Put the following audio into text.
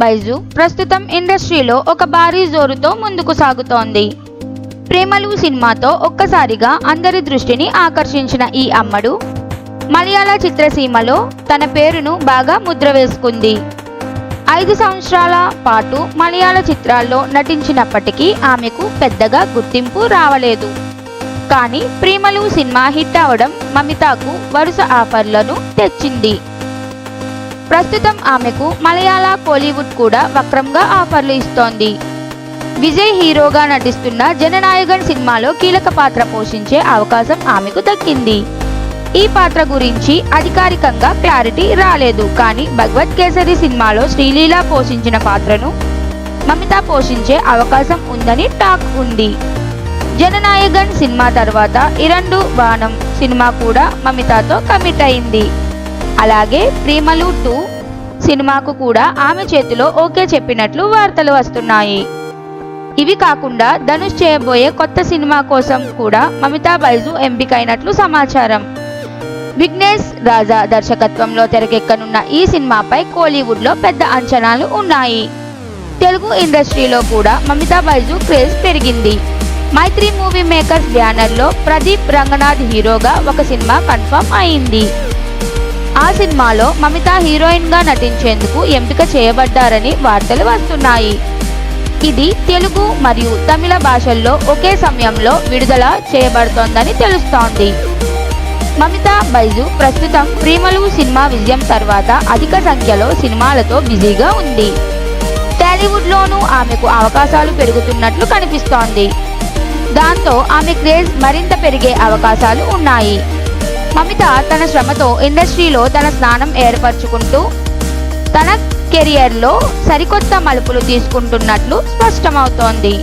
బైజు ప్రస్తుతం ఇండస్ట్రీలో ఒక భారీ జోరుతో ముందుకు సాగుతోంది. ప్రేమలు సినిమాతో ఒక్కసారిగా అందరి దృష్టిని ఆకర్షించిన ఈ అమ్మడు మలయాళ చిత్రసీమలో తన పేరును బాగా ముద్ర వేసుకుంది. ఐదు సంవత్సరాల పాటు మలయాళ చిత్రాల్లో నటించినప్పటికీ ఆమెకు పెద్దగా గుర్తింపు రావలేదు. కానీ ప్రేమలు సినిమా హిట్ అవడం మమితాకు వరుస ఆఫర్లను తెచ్చింది. ప్రస్తుతం ఆమెకు మలయాళ కోలీవుడ్ కూడా వక్రంగా ఆఫర్లు ఇస్తోంది. విజయ్ హీరోగా నటిస్తున్న జననాయగన్ సినిమాలో కీలక పాత్ర పోషించే అవకాశం ఆమెకు దక్కింది. ఈ పాత్ర గురించి అధికారికంగా క్లారిటీ రాలేదు. కానీ భగవత్ కేసరి సినిమాలో శ్రీలీల పోషించిన పాత్రను మమిత పోషించే అవకాశం ఉందని టాక్ ఉంది. జననాయగన్ సినిమా తర్వాత ఇరండు బాణం సినిమా కూడా మమితాతో కమిట్ అయింది. అలాగే ప్రేమలు టూ సినిమాకు కూడా ఆమె చేతిలో ఓకే చెప్పినట్లు వార్తలు వస్తున్నాయి. ఇవి కాకుండా ధనుష్ చేయబోయే కొత్త సినిమా కోసం కూడా మమితా బైజు ఎంపికైనట్లు సమాచారం. విఘ్నేష్ రాజా దర్శకత్వంలో తెరకెక్కనున్న ఈ సినిమాపై కోలీవుడ్లో పెద్ద అంచనాలు ఉన్నాయి. తెలుగు ఇండస్ట్రీలో కూడా మమితా బైజు క్రేజ్ పెరిగింది. మైత్రి మూవీ మేకర్స్ బ్యానర్లో ప్రదీప్ రంగనాథ్ హీరోగా ఒక సినిమా కన్ఫర్మ్ అయింది. ఆ సినిమాలో మమిత హీరోయిన్గా నటించేందుకు ఎంపిక చేయబడ్డారని వార్తలు వస్తున్నాయి. ఇది తెలుగు మరియు తమిళ భాషల్లో ఒకే సమయంలో విడుదల చేయబడుతోందని తెలుస్తోంది. మమిత బైజు ప్రస్తుతం ప్రేమలు సినిమా విజయం తర్వాత అధిక సంఖ్యలో సినిమాలతో బిజీగా ఉంది. టాలీవుడ్లోనూ ఆమెకు అవకాశాలు పెరుగుతున్నట్లు కనిపిస్తోంది. దాంతో ఆమె క్రేజ్ మరింత పెరిగే అవకాశాలు ఉన్నాయి. మమిత తన శ్రమతో ఇండస్ట్రీలో తన స్థానం ఏర్పరచుకుంటూ తన కెరియర్లో సరికొత్త మలుపులు తీసుకుంటున్నట్లు స్పష్టమవుతోంది.